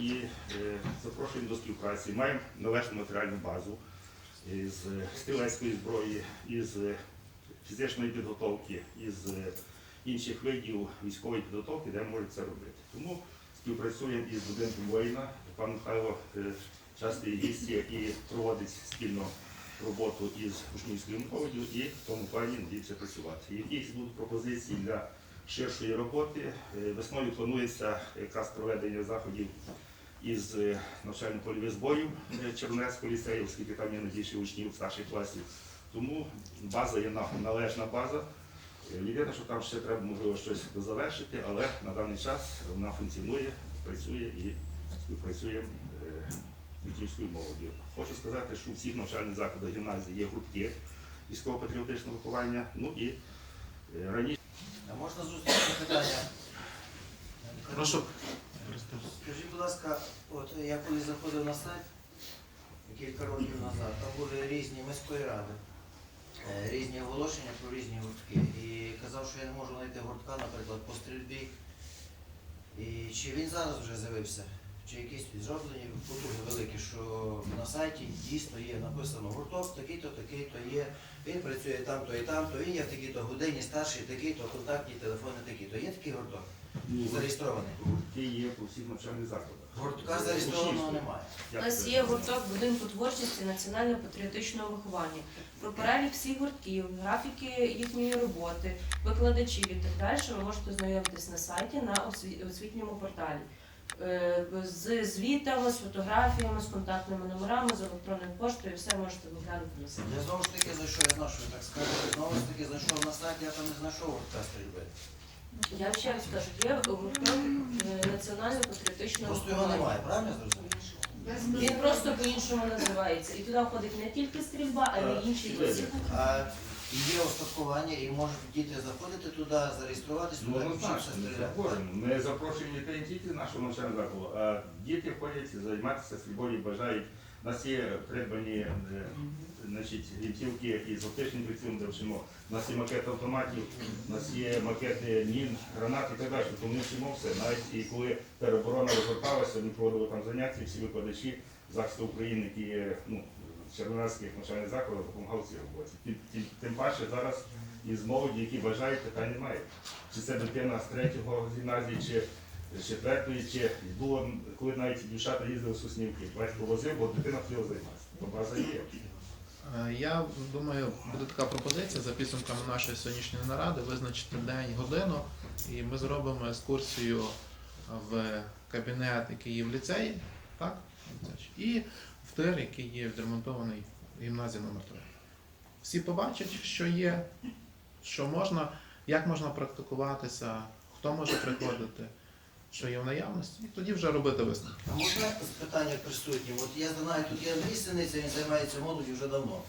і е, запрошуємо до співпраці. Маємо належну матеріальну базу е, стрілецької зброї, із е, фізичної підготовки, із інших видів військової підготовки, де можуть це робити. Тому співпрацюємо із будинком воїна. Пан Михайло часто є гість і проводить спільно роботу із учнівською молоддю і в тому плані надіється працювати. Якісь будуть пропозиції для ширшої роботи. Весною планується якраз проведення заходів із е, навчально-польових зборів е, Чернецького ліцею, оскільки там є найбільше учнів старших класів. Тому база є на- належна база. Е, Єдине, що там ще треба можливо щось дозавершити, але на даний час вона функціонує, працює і співпрацює з учнівською молоддю. Хочу сказати, що у всіх навчальних закладах гімназії є гуртки військово-патріотичного виховання. Ну і раніше. А можна зустрічне питання? Прошу. Скажіть, будь ласка, от я коли заходив на сайт кілька років назад, там були різні міської ради, е, різні оголошення про різні гуртки. І казав, що я не можу знайти гуртка, наприклад, по стрільбі. І чи він зараз вже з'явився? Чи якісь зроблені потуги великі, що на сайті дійсно є написано гурток, такий-то, такий-то є, він працює там-то і там-то, він є в такій-то годині старший, такий-то, контактні телефони такі-то. Є такий гурток? Зареєстрований. Гуртки є по всіх навчальних закладах. Гуртка зареєстрованого немає. У нас є гурток будинку творчості національно-патріотичного виховання. Про перелік всіх гуртків, графіки їхньої роботи, викладачів і так далі ви можете знайомитись на сайті на освітньому порталі. Е, З звітами, з фотографіями, з контактними номерами, з електронною поштою, все можете виглянути на сайті. Я знову ж таки знайшов, я знаю, що ви так скажете, знову ж таки знайшов на сайті, я там не знайшов гуртка стрільби. Я ще раз кажу, є е, національно-патріотичного Просто його немає, правильно я зрозумів? Він просто по-іншому називається. І туди входить не тільки стрільба, а й інші види. А є остаткування і можуть діти заходити туди, зареєструватися Ну, туди, однозначно, вчитися ми стріляти. заходимо. Ми запрошуємо дітей не тільки з нашого навчального закладу, а діти ходять займатися стрільбою, бажають. У нас є придбані е, значить, гвинтівки із оптичним прицілом, дивчимо. У нас є макет автоматів, у нас є макети мін, гранат і так далі. Тобто ми вчимо все. Навіть і коли тероборона розгорталася, ми проводили там заняття, всі викладачі захисту України, які є ну, в червонарських навчальних закладах, допомагали цій роботі. Тим, тим, тим паче зараз із молоді, які бажають, питань немає. Чи це дитина з третього з гімназії, чи з четвертої, чи було, коли навіть дівчата їздили в Соснівки, батько возив, бо дитина хотіла займатися. То база є. Е, Я думаю, буде така пропозиція за підсумками нашої сьогоднішньої наради визначити день, годину, і ми зробимо екскурсію в кабінет, який є в ліцеї, так? І в тир, який є відремонтований в гімназії номер 3 Всі побачать, що є, що можна, як можна практикуватися, хто може приходити, що є в наявності, і тоді вже робити висновки. А можна питання присутнім? От я знаю, тут є Андрій Синиця, він займається молоддю вже давно.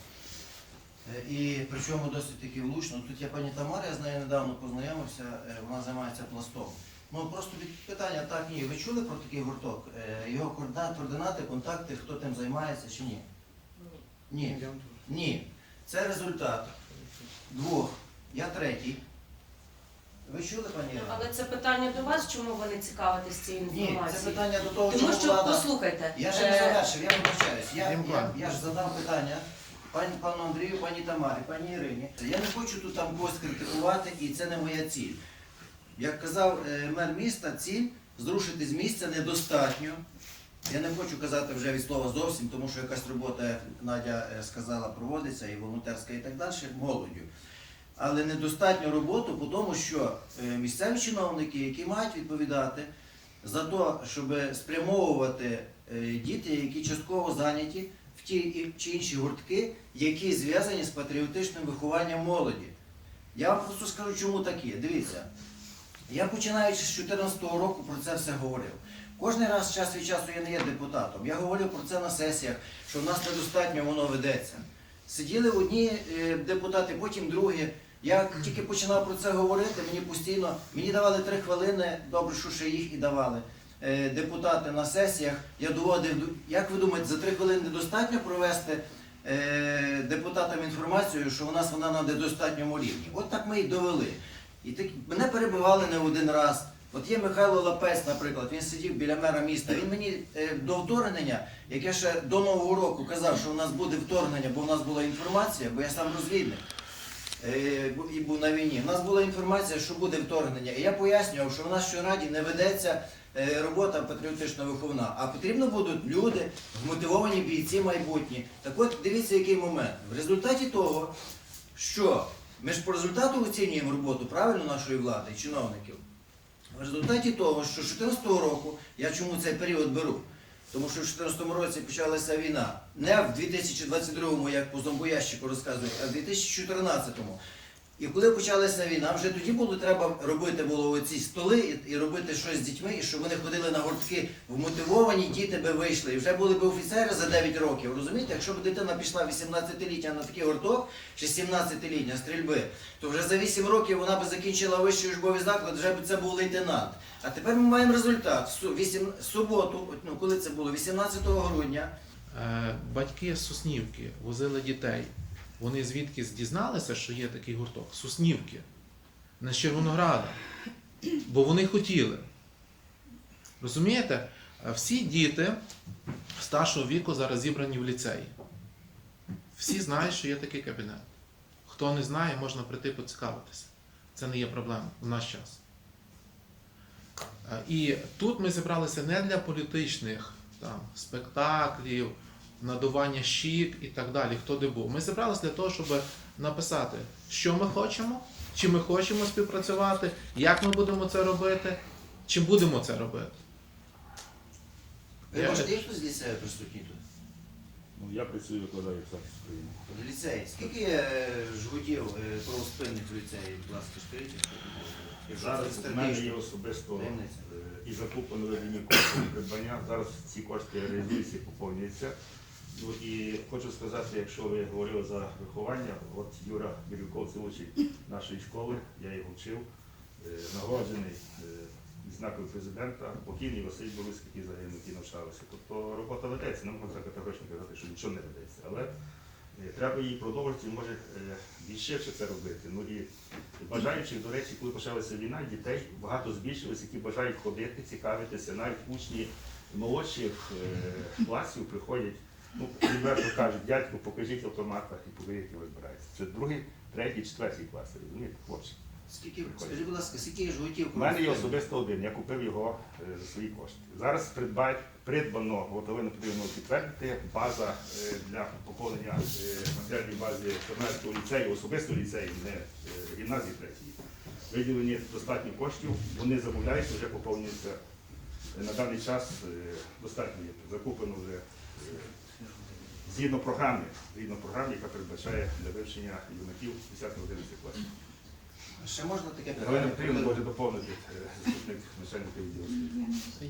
Е, І причому досить таки влучно. Тут є пані Тамара, я з нею недавно познайомився, е, вона займається пластом. Ну просто від питання так, ні. Ви чули про такий гурток? Е, Його координати, контакти, хто тим займається чи ні? Ні. Ні. Це результат двох. Я третій. Ви чули, пані Ну, Ірина? Але це питання до вас, чому ви не цікавитесь цією Ні, це питання до того, Тому чому що влада. послухайте, Я ще не е, завершив, я вибачаюсь. Я, я, я ж задав питання пані пану Андрію, пані Тамарі, пані Ірині. Я не хочу тут там когось критикувати, і це не моя ціль. Як казав е, мер міста, ціль зрушити з місця недостатньо. Я не хочу казати вже від слова зовсім, тому що якась робота, як Надя е, сказала, проводиться і волонтерська, і так далі, молоддю. Але недостатньо роботу по тому, що е, місцеві чиновники, які мають відповідати за те, щоб спрямовувати е, діти, які частково зайняті в ті чи інші гуртки, які зв'язані з патріотичним вихованням молоді. Я вам просто скажу, чому такі. Дивіться, я починаючи з 2014 року про це все говорив. Кожний раз час від часу я не є депутатом. Я говорив про це на сесіях, що в нас недостатньо воно ведеться. Сиділи одні е, депутати, потім другі. Я тільки починав про це говорити, мені постійно, мені давали три хвилини, добре, що ще їх і давали. е, Депутати на сесіях, я доводив, як ви думаєте, за три хвилини недостатньо провести е, депутатам інформацію, що у нас вона на недостатньому рівні. От так ми і довели. І так, мене перебивали не один раз. От є Михайло Лапець, наприклад, він сидів біля мера міста. Він мені е, до вторгнення, як я ще до Нового року казав, що у нас буде вторгнення, бо в нас була інформація, бо я сам розвідник і був на війні. У нас була інформація, що буде вторгнення. І я пояснював, що в нас щораді не ведеться е, робота патріотично виховна, а потрібно будуть люди, вмотивовані бійці майбутні. Так от дивіться, який момент. В результаті того, що ми ж по результату оцінюємо роботу правильно нашої влади чиновників. В результаті того, що з 2014 року, я чому цей період беру? Тому що в 2014 році почалася війна. Не в 2022-му, як по зомбоящику розказують, а в 2014-му. І коли почалася війна, вже тоді було треба робити було оці столи і, робити щось з дітьми, і щоб вони ходили на гуртки вмотивовані, діти би вийшли. І вже були б офіцери за 9 років. Розумієте, якщо б дитина пішла 18-літня на такий гурток, чи 17-літня стрільби, то вже за 8 років вона би закінчила вищий учбовий заклад, вже б це був лейтенант. А тепер ми маємо результат. В суботу, ну коли це було? 18 грудня. Е, Батьки з Соснівки возили дітей. Вони звідки дізналися, що є такий гурток? Не з Червонограда. Бо вони хотіли. Розумієте? Всі діти старшого віку зараз зібрані в ліцеї. Всі знають, що є такий кабінет. Хто не знає, можна прийти поцікавитися. Це не є проблема в наш час. Е, І тут ми зібралися не для політичних там, спектаклів, надування щік і так далі, хто де був. Ми зібралися для того, щоб написати, що ми хочемо, чи ми хочемо співпрацювати, як ми будемо це робити, чи будемо це робити. Ви Я- можете хтось з ліцею присутній тут? Ну, я працюю викладаю в. В ліцеї. Скільки е, жгутів е, правоспинних в ліцеї, будь ласка, скажіть? Якщо Зараз це у мене є особисто е, і закуплено виведені кошти і придбання. Зараз ці кошти реалізуються і поповнюються. Ну і хочу сказати, якщо ви говорили за виховання, от Юра Бірюков, це учень нашої школи, я його вчив, е, нагороджений е, знаком президента, покійний Василь Борис, який загинув, який навчалися. Тобто робота ведеться, не можна категорично казати, що нічого не ведеться. Але е, треба її продовжити, може е, більше це робити. Ну і бажаючих, до речі, коли почалася війна, дітей багато збільшилось, які бажають ходити, цікавитися. Навіть учні молодших е, класів приходять, ну, відверто кажуть, дядьку, покажіть автомат і покажіть, як вибирається. Це другий, третій, четвертий класи, розумієте, хлопці. Скільки, скажіть, будь ласка, скільки жгутів У мене є особисто один, я купив його е, за свої кошти. Зараз придбать, придбано, от ви потрібно підтвердити, база е, для поповнення е, матеріальної бази Чорнецького ліцею, особисто ліцею, не е, гімназії третьої. Виділені достатньо коштів, вони замовляються, вже поповнюються. Е, На даний час е, достатньо є. закуплено вже е, згідно програми, згідно програми, яка передбачає для вивчення юнаків 10-11 класів. Ще можна таке Галина? Петрівна може доповнити е, заступник начальника відділу.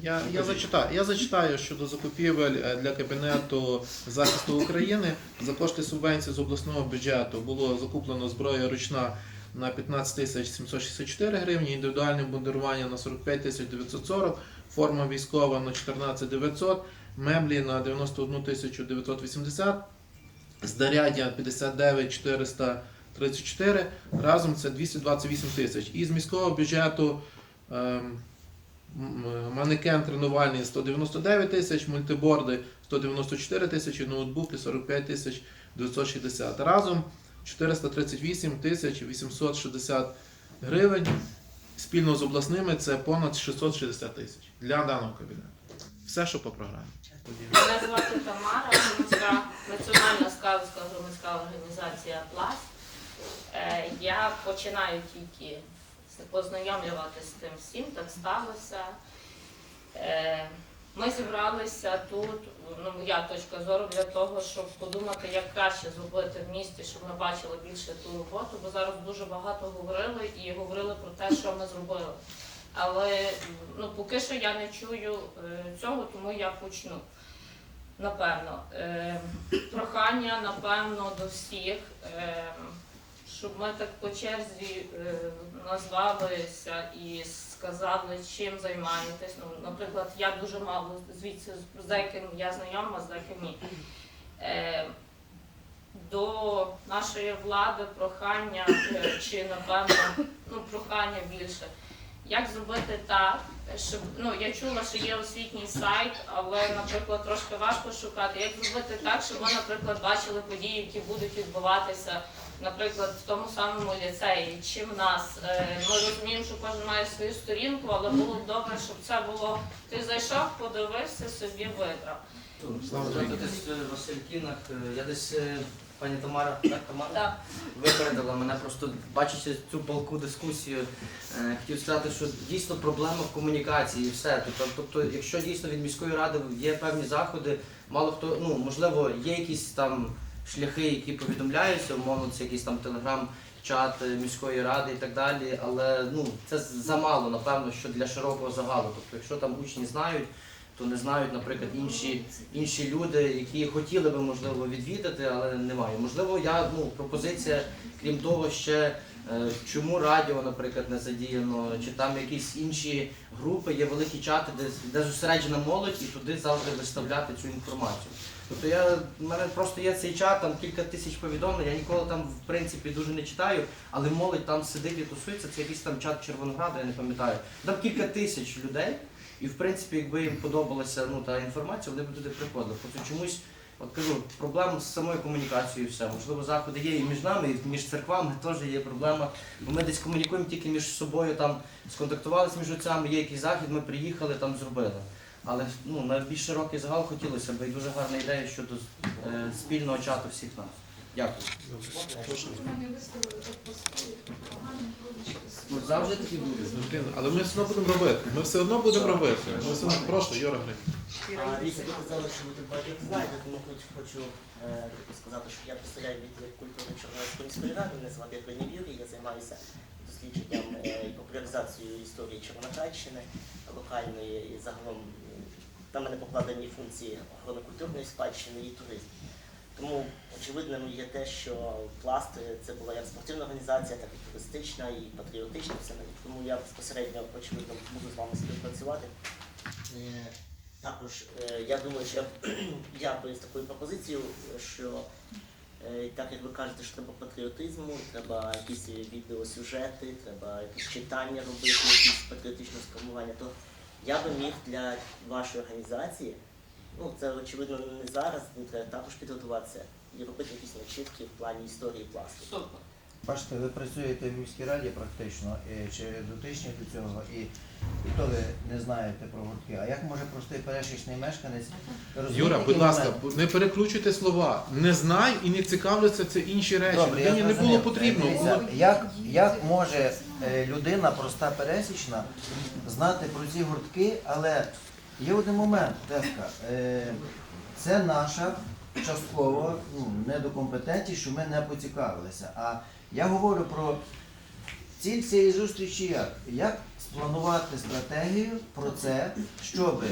Я, я, зачитаю, я зачитаю щодо закупівель е, для Кабінету захисту України. За кошти субвенції з обласного бюджету було закуплено зброя ручна на 15 тисяч 764 гривні, індивідуальне бундрування на 45 тисяч 940, форма військова на 14 900, меблі на 91 тисячу 980, знаряддя 59 434, разом це 228 тисяч. Із міського бюджету ем, Манекен тренувальний 199 тисяч, мультиборди 194 тисячі, ноутбуки 45 тисяч 960. Разом 438 тисяч 860 гривень. Спільно з обласними це понад 660 тисяч для даного кабінету. Все, що по програмі. Мене звати Тамара, громадська національна скаутська громадська організація Пласт. Е, Я починаю тільки познайомлюватися з тим всім, так сталося. Е, Ми зібралися тут, ну моя точка зору, для того, щоб подумати, як краще зробити в місті, щоб ми бачили більше ту роботу, бо зараз дуже багато говорили і говорили про те, що ми зробили. Але ну, поки що я не чую е, цього, тому я почну. Напевно, прохання, напевно, до всіх, щоб ми так по черзі е, назвалися і сказали, чим займаєтесь. Ну, наприклад, я дуже мало звідси з деяким я знайома, з деяким ні. Е, до нашої влади прохання, е, чи напевно, ну, прохання більше. як зробити так, щоб ну я чула, що є освітній сайт, але, наприклад, трошки важко шукати. Як зробити так, щоб ми, наприклад, бачили події, які будуть відбуватися, наприклад, в тому самому ліцеї чи в нас. Е, Ми розуміємо, що кожен має свою сторінку, але було б добре, щоб це було. Ти зайшов, подивився, собі вибрав. Слава Я десь в Василькінах, е, я десь е, пані Тамара, так, Тамара? Так. Випередила мене просто бачачи цю палку дискусію, е, хотів сказати, що дійсно проблема в комунікації і все. Тобто, тобто, якщо дійсно від міської ради є певні заходи, мало хто, ну можливо, є якісь там шляхи, які повідомляються, умовно, це якийсь там телеграм-чат е, міської ради і так далі, але ну це замало, напевно, що для широкого загалу. Тобто, якщо там учні знають. То не знають, наприклад, інші, інші люди, які хотіли би можливо відвідати, але немає. Можливо, я ну пропозиція, крім того, ще е, чому радіо, наприклад, не задіяно, чи там якісь інші групи, є великі чати, де, де зосереджена молодь, і туди завжди виставляти цю інформацію. Тобто я в мене просто є цей чат, там кілька тисяч повідомлень. Я ніколи там в принципі дуже не читаю, але молодь там сидить і тусується. Це якийсь там чат Червонограду, я не пам'ятаю. Там кілька тисяч людей. І в принципі, якби їм подобалася ну, та інформація, вони б туди приходили. Просто чомусь, от кажу, проблем з самою комунікацією все. Можливо, заходи є і між нами, і між церквами теж є проблема. Бо ми десь комунікуємо тільки між собою, там сконтактувалися між отцями, є якийсь захід, ми приїхали, там зробили. Але ну, на більш широкий загал хотілося б і дуже гарна ідея щодо е, спільного чату всіх нас. Дякую. Ну, завжди такі будуть. Але ми все одно будемо робити. Ми все одно будемо робити. Ми все одно... Прошу, Юра Грин. А, ви казали, що ви тут багато знаєте, тому хоч хочу е, типу, сказати, що я представляю відділ культури Чорнобильської міської ради, мене звати Євгеній Юрій, я займаюся дослідженням е, і популяризацією історії Червоноградщини, локальної і загалом на мене покладені функції охорони культурної спадщини і туризму. Тому очевидним є те, що пласт це була як спортивна організація, так і туристична, і патріотична. Тому я безпосередньо очевидно буду з вами співпрацювати. Е, Також е, я думаю, що я, би з такою пропозицією, що е, так як ви кажете, що треба патріотизму, треба якісь відеосюжети, треба якісь читання робити, якісь патріотичне спрямування, то я би міг для вашої організації, ну це очевидно не зараз, не треба також підготуватися і робити якісь начитки в плані історії пласту. Супер. Бачите, ви працюєте в міській раді практично, е, чи дотичні до цього, і, і то ви не знаєте про гуртки. А як може простий пересічний мешканець розуміти, Юра, будь ласка, не переключуйте слова. Не знаю і не цікавляться це інші речі. Добре, я Людині не було потрібно. Дивіться, як, як може людина, проста пересічна, знати про ці гуртки, але є один момент, Тевка, е, це наша частково ну, недокомпетентність, що ми не поцікавилися. А я говорю про ціль цієї зустрічі як? Як спланувати стратегію про це, щоб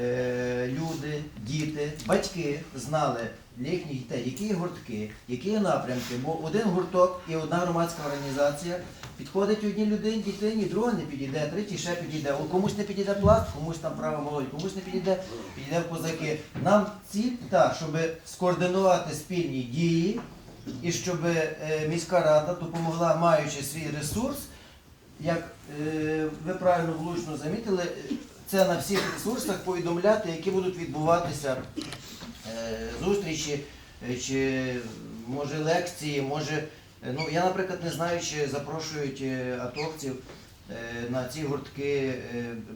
е, люди, діти, батьки знали для дітей, які гуртки, які напрямки, бо один гурток і одна громадська організація підходить одній людині, дитині, друга не підійде, третій ще підійде. О, комусь не підійде пласт, комусь там право молодь, комусь не підійде, підійде в козаки. Нам ціль так, щоб скоординувати спільні дії і щоб е, міська рада допомогла, маючи свій ресурс, як е, ви правильно влучно замітили, це на всіх ресурсах повідомляти, які будуть відбуватися е, зустрічі, чи може лекції, може. Е, Ну, я, наприклад, не знаю, чи запрошують е, атовців е, на ці гуртки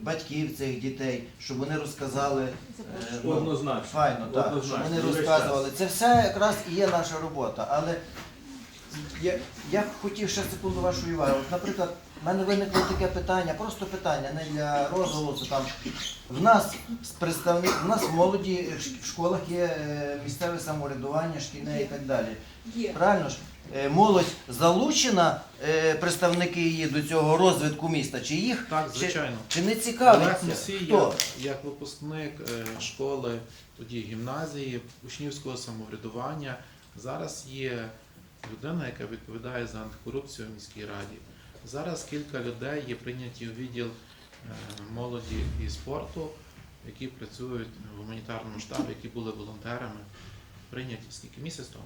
батьків цих дітей, щоб вони розказали. ну, Однозначно. Файно, так, щоб вони розказували. Це все якраз і є наша робота. Але я, я б хотів ще секунду вашої уваги. От, наприклад, в мене виникло таке питання, просто питання, не для розголосу. Там в нас представник, в нас в молоді в школах є е, місцеве самоврядування, шкільне і так далі. Правильно ж? Е, Молодь залучена, е, представники її до цього розвитку міста, чи їх Так, звичайно. чи не Олег цікавиться? Мусій, Хто? як, як випускник е, школи, тоді гімназії, учнівського самоврядування, зараз є людина, яка відповідає за антикорупцію в міській раді. Зараз кілька людей є прийняті у відділ е, молоді і спорту, які працюють в гуманітарному штабі, які були волонтерами. Прийняті скільки місяць тому?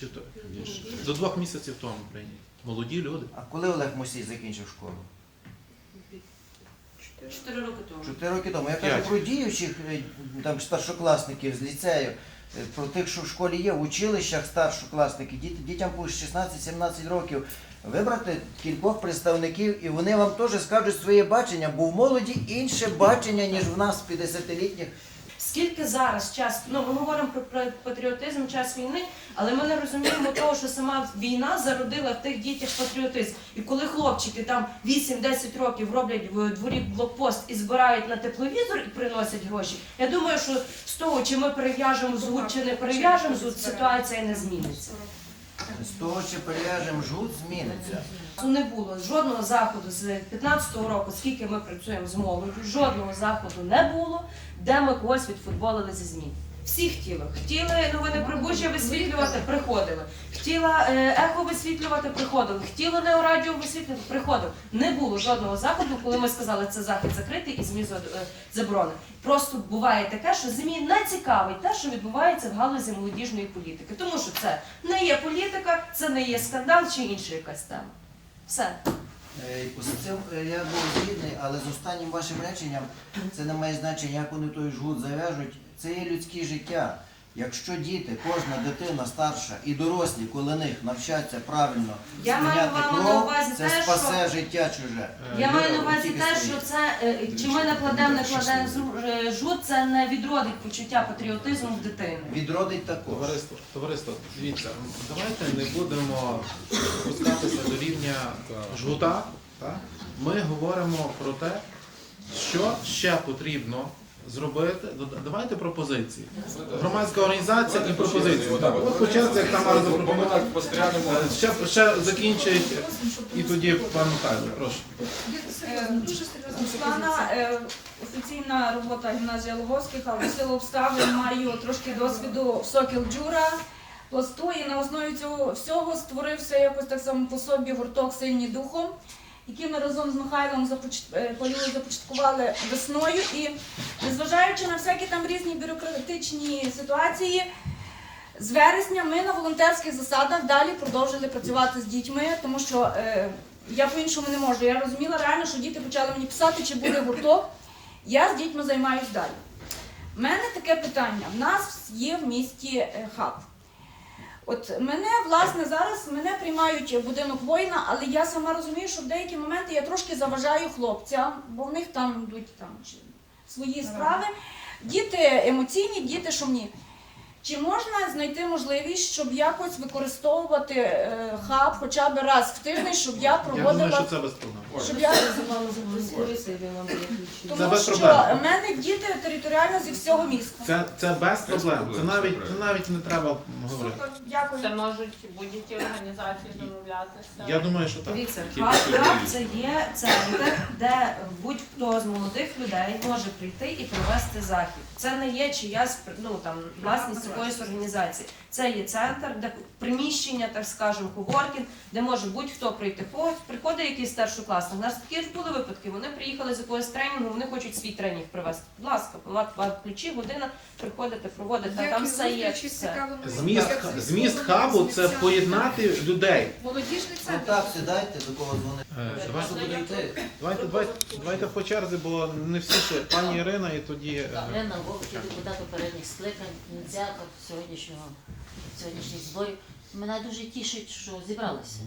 Чи? Більше. До двох місяців тому прийняті. Молоді люди. А коли Олег Мусій закінчив школу? Чотири роки тому. Чотири роки тому. Я кажу про діючих е, там старшокласників з ліцею, е, про тих, що в школі є, в училищах старшокласники, діти, дітям по 16-17 років. Вибрати кількох представників, і вони вам теж скажуть своє бачення, бо в молоді інше бачення, ніж в нас 50-літніх. Скільки зараз час, ну ми говоримо про патріотизм, час війни, але ми не розуміємо того, що сама війна зародила в тих дітях патріотизм. І коли хлопчики там 8-10 років роблять в дворі блокпост і збирають на тепловізор і приносять гроші, я думаю, що з того, чи ми перев'яжемо згуд, чи не перев'яжемо згуд, ситуація не зміниться. З того, чи перев'яжемо жгут, зміниться. Ну, Не було жодного заходу з 15-го року, скільки ми працюємо з молоддю, жодного заходу не було, де ми когось відфутболили зі ЗМІ. Всі хотіли. Хотіли новини Прибужжя висвітлювати, приходили. Хотіла е, ехо висвітлювати, приходили. Хотіли неорадіо висвітлювати, приходили. Не було жодного заходу, коли ми сказали, це захід закритий і ЗМІ е. Просто буває таке, що ЗМІ не цікавить те, що відбувається в галузі молодіжної політики. Тому що це не є політика, це не є скандал чи інша якась тема. Все. Цим е, я був згідний, але з останнім вашим реченням це не має значення, як вони той жгут зав'яжуть. Це є людське життя. Якщо діти, кожна дитина старша і дорослі, коли них навчаться правильно Я маю сприйняти вам на кров, увазі це те, спасе життя чуже. Я Е, маю на увазі тільки те, своє. що це е, чи ми накладемо, не кладемо е, жут, це не відродить почуття патріотизму в дитини. Відродить також. Товариство, товариство, дивіться, давайте не будемо спускатися до рівня жгута. Ми говоримо про те, що ще потрібно зробити. Давайте пропозиції. Громадська організація і пропозиції. Так, от по черзі, як Тамара запропонувала. Е, Ще, ще закінчить і тоді пан Михайло, прошу. Е, Руслана, е, офіційна робота гімназія Луговських, але в силу обставин маю трошки досвіду в Сокіл Джура, пласту, і на основі цього всього створився якось так само по собі гурток сильні духом, який ми разом з Михайлом е, започаткували весною. І незважаючи на всякі там різні бюрократичні ситуації, з вересня ми на волонтерських засадах далі продовжили працювати з дітьми, тому що е, я по-іншому не можу. Я розуміла реально, що діти почали мені писати, чи буде гурток. Я з дітьми займаюся далі. У мене таке питання. В нас є в місті е, хаб. От мене, власне, зараз мене приймають в будинок воїна, але я сама розумію, що в деякі моменти я трошки заважаю хлопцям, бо в них там йдуть там чи- свої справи. Діти емоційні, діти шумні. Чи можна знайти можливість, щоб якось використовувати е, хаб хоча б раз в тиждень, щоб я Я думаю, що це без проблем. щоб я Це тому без що проблем. в мене діти територіально зі всього міста. Це, це без проблем. Це навіть, це навіть не треба говорити. Супер, дякую. Це можуть будь-які організації домовлятися. Я думаю, що так. Дивіться, хаб хаб це є центр, де будь-хто з молодих людей може прийти і провести захід. Це не є чиясь ну там власність якоїсь організації. Це є центр, де приміщення, так скажемо, коворкінг, де може будь-хто прийти. Приходить якийсь старшокласник. У нас такі ж були випадки. Вони приїхали з якогось тренінгу, вони хочуть свій тренінг привезти. Будь ласка, вам ключі, година, приходите, проводите, там все є. Все. Зміст, зміст хабу це поєднати людей. Молодіжний Ну центр. так, сідайте, до кого дзвонити. Е, Давайте, буде йти? давайте, давайте, давайте по черзі, бо не всі ще. Пані Ірина і тоді. е, Ірина депутат попередніх скликань, ініціатор сьогоднішнього сьогоднішніх зборів. Мене дуже тішить, що зібралися,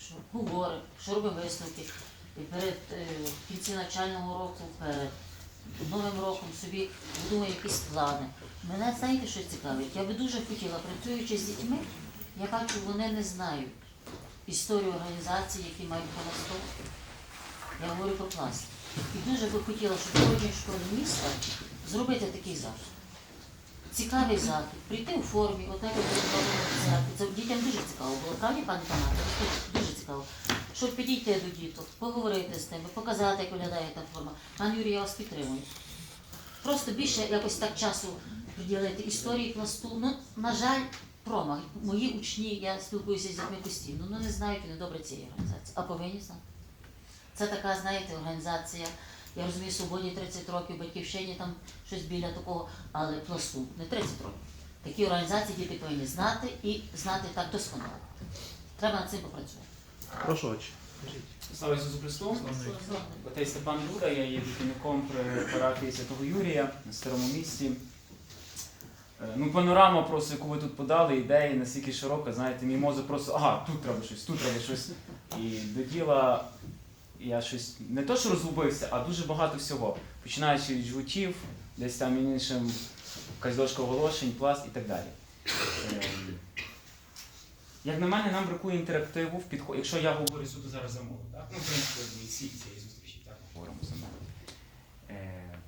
що говоримо, що робимо висновки. І перед е, кінці навчального року, перед Новим роком собі будуємо якісь плани. Мене знаєте, що цікавить? Я би дуже хотіла, працюючи з дітьми, я бачу, вони не знають історію організацій, які мають пласту. Я говорю про пласт. І дуже би хотіла, щоб в кожній школі міста зробити такий захід. Цікавий захід, прийти у формі, отак як Це дітям дуже цікаво було, правді, пане Тамара? Дуже цікаво. Щоб підійти до діток, поговорити з ними, показати, як виглядає та форма. Пан Юрій, я вас підтримую. Просто більше якось так часу приділити історії пласту. Ну, на жаль, промах. Мої учні, я спілкуюся з дітьми постійно, ну не знають вони добре цієї організації, а повинні знати. Це така, знаєте, організація. Я розумію, свободі 30 років, батьківщині там щось біля такого, але пласту не 30 років. Такі організації діти повинні знати і знати так досконало. Треба над цим попрацювати. Прошу очі. Слава Ісусу Христу! Отець Степан Люда, я є духівником при парафії Святого Юрія на старому місті. Е, Ну, панорама просто, яку ви тут подали, ідеї настільки широка, знаєте, мій мозок просто, ага, тут треба щось, тут треба щось. І до діла я щось не то, що розгубився, а дуже багато всього. Починаючи від жгутів, десь там іншим якась дошка оголошень, пласт і так далі. Ем, Як на мене, нам бракує інтерактиву в підході. Якщо я говорю суто зараз за мову, так? Ну, в принципі, всі цієї зустрічі так говоримо за мову. Е,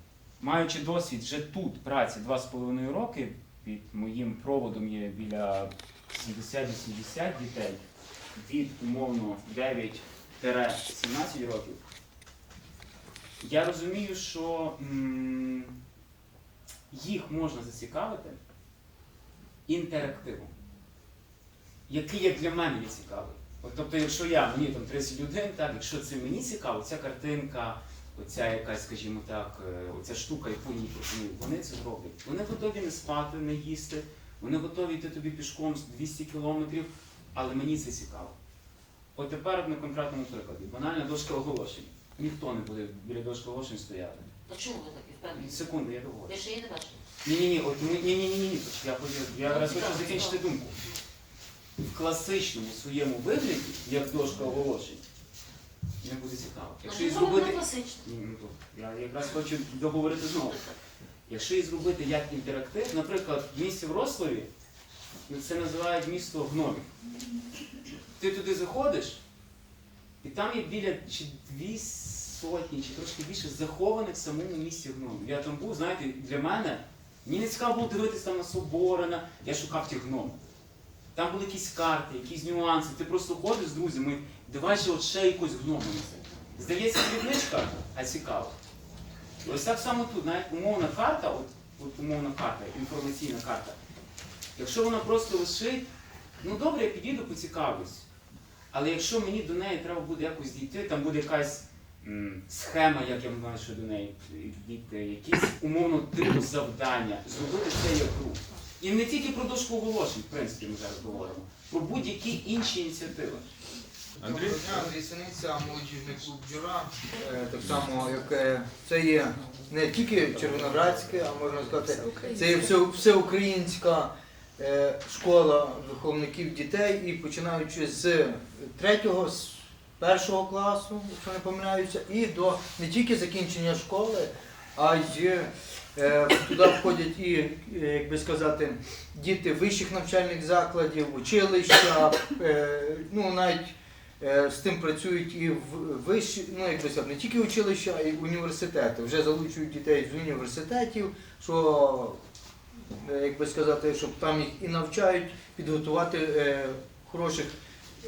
маючи досвід вже тут праці 2,5 роки, під моїм проводом є біля 70-80 дітей від умовно 9-17 років. Я розумію, що їх можна зацікавити інтерактивом який як для мене є цікавий. От, тобто, якщо я, мені там 30 людей, так, якщо це мені цікаво, ця картинка, оця якась, скажімо так, е, оця штука, яку мені пропонують, вони це роблять. Вони готові не спати, не їсти, вони готові йти тобі пішком з 200 кілометрів, але мені це цікаво. От тепер на конкретному прикладі. Банальна дошка оголошень. Ніхто не буде біля дошки оголошень стояти. Та чому ви такі впевнені? Секунду, я договорю. Ви ще її не бачили? Ні, ні, ні, от ні, ні, ні, ні, ні, я, я, я зараз хочу закінчити думку. В класичному своєму вигляді, як дошка оголошень, не буде цікаво. Якщо її Ну, зробити. класично. Ні, ну, то Я якраз хочу договорити знову. Якщо її зробити як інтерактив, наприклад, в місті Вроцлаві ну, це називають місто гномів. Ти туди заходиш, і там є біля чи дві сотні, чи трошки більше захованих в самому місті гномів. Я там був, знаєте, для мене мені не цікаво було дивитися на собори, на... я шукав ті гноми. Там були якісь карти, якісь нюанси. Ти просто ходиш з друзями, давай ще от ще якусь гнома. Здається, дрібничка, а цікаво. Ось так само тут, навіть умовна карта, от, от умовна карта, інформаційна карта. Якщо вона просто лишить, ну добре, я підійду, поцікавлюсь. Але якщо мені до неї треба буде якось дійти, там буде якась м, схема, як я маю що до неї дійти, якісь умовно типу завдання, зробити це як гру. І не тільки про дошку оголошень, в принципі, ми зараз говоримо, про будь-які інші ініціативи. Андрій Андрій Синиця, молодіжний клуб Джура. Е, Так само, як е, це є не тільки Червоноградське, а можна сказати, це є все- всеукраїнська школа виховників дітей і починаючи з третього, з першого класу, якщо не помиляюся, і до не тільки закінчення школи, а й е, туди входять і, е, як би сказати, діти вищих навчальних закладів, училища, е, ну навіть е, з тим працюють і в вищі, ну як би не тільки училища, а й університети. Вже залучують дітей з університетів, що е, як би сказати, щоб там їх і навчають підготувати е, хороших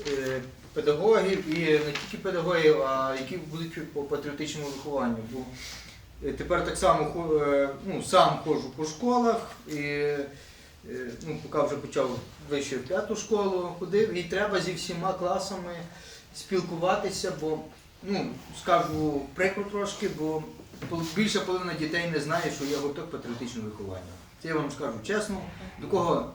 е, педагогів, і не тільки педагогів, а які будуть по патріотичному вихованню. Бо е, тепер так само е, ну, сам ходжу по школах і е, ну, поки вже почав вище в п'яту школу ходив, і треба зі всіма класами спілкуватися, бо ну, скажу прикро трошки, бо більша половина дітей не знає, що є гурток патріотичного виховання. Це я вам скажу чесно, до кого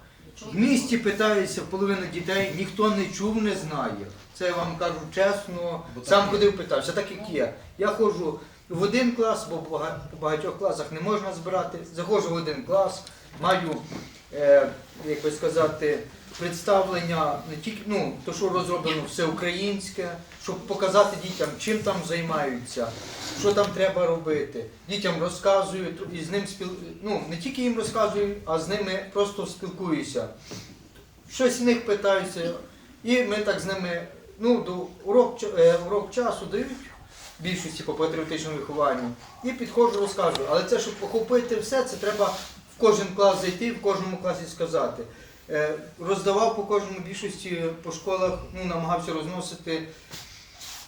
в місті питаються половина дітей, ніхто не чув, не знає. Це я вам кажу чесно, сам ходив питався, так як є. Я ходжу в один клас, бо в бага- багатьох класах не можна збирати. Заходжу в один клас, маю, е, як би сказати, представлення не тільки ну, то, що розроблено всеукраїнське, щоб показати дітям, чим там займаються, що там треба робити. Дітям розказую і з ним спіл... ну, не тільки їм розказую, а з ними просто спілкуюся. Щось в них питаюся, і ми так з ними, ну, до урок, е, урок часу дають більшості по патріотичному вихованню. І підходжу, розказую. Але це, щоб охопити все, це треба в кожен клас зайти, в кожному класі сказати. Е, Роздавав по кожному більшості по школах, ну, намагався розносити,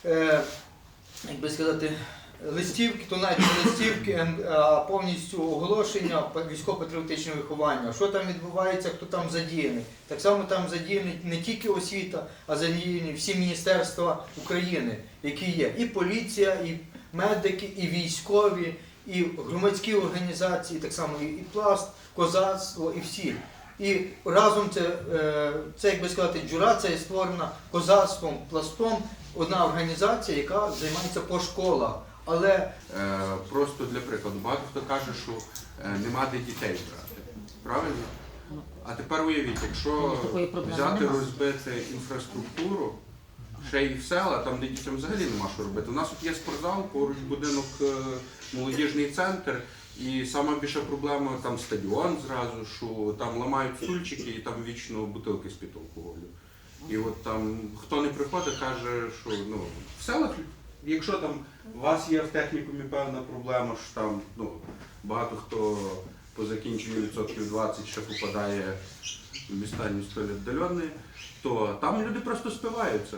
е, як би сказати, листівки, то навіть не листівки, а повністю оголошення па- військово-патріотичного виховання, що там відбувається, хто там задіяний. Так само там задіяні не тільки освіта, а задіяні всі міністерства України, які є. І поліція, і медики, і військові, і громадські організації, так само і пласт, козацтво, і всі. І разом це, е, це як би сказати, джура, це є створена козацтвом, пластом одна організація, яка займається по школах. Але Е, просто для прикладу, багато хто каже, що е, нема де дітей брати. Правильно? А тепер уявіть, якщо взяти розбити інфраструктуру, ще й в села, там, де дітям взагалі нема що робити. У нас тут є спортзал, поруч будинок молодіжний центр. І сама більша проблема там стадіон зразу, що там ламають стульчики і там вічно бутилки з-під алкоголю. І от там хто не приходить, каже, що ну, в селах, якщо там у вас є в технікумі певна проблема, що там ну, багато хто по закінченню відсотків 20 ще попадає в міста столь віддалені, то там люди просто спиваються.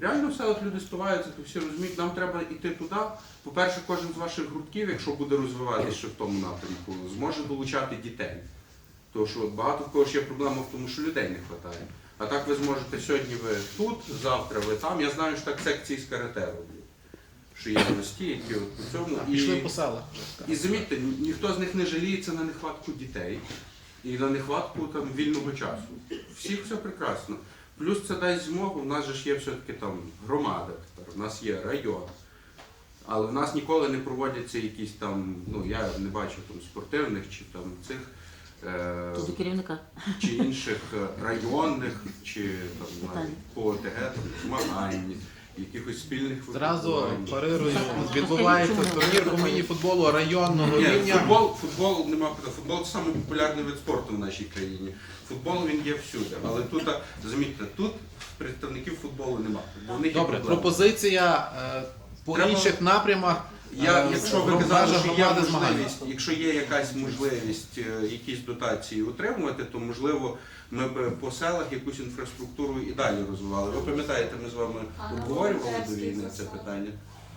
Реально в селах люди спиваються, то всі розуміють, нам треба йти туди. По-перше, кожен з ваших гуртків, якщо буде розвиватися в тому напрямку, зможе долучати дітей. Тому що багато в кого ж є проблема в тому, що людей не вистачає. А так ви зможете сьогодні ви тут, завтра ви там. Я знаю, що так секції з карате роблять. Що є гості, які от по цьому. Пішли І, по селах. і замітьте, ні- ніхто з них не жаліється на нехватку дітей і на нехватку там вільного часу. Всіх все прекрасно. Плюс це дасть змогу, в нас же ж є все-таки там громада тепер, в нас є район. Але в нас ніколи не проводяться якісь там, ну я не бачу там спортивних чи там цих. Е, керівника. чи інших е, районних, чи там навіть по ОТГ там, змагань, якихось спільних Зразу випробувань. парирую. Відбувається турнір по мені футболу районного Ні, рівня. футбол, футбол нема питань. Футбол це самий популярний вид спорту в нашій країні. Футбол він є всюди. Але тут, а, замітьте, тут представників футболу нема. Бо в них є Добре, пропозиція е, по Треба- інших напрямах. Я, е, якщо ви казали, що є можливість, якщо є якась можливість е, якісь дотації отримувати, то можливо ми б по селах якусь інфраструктуру і далі розвивали. Ви пам'ятаєте, ми з вами обговорювали до війни це питання.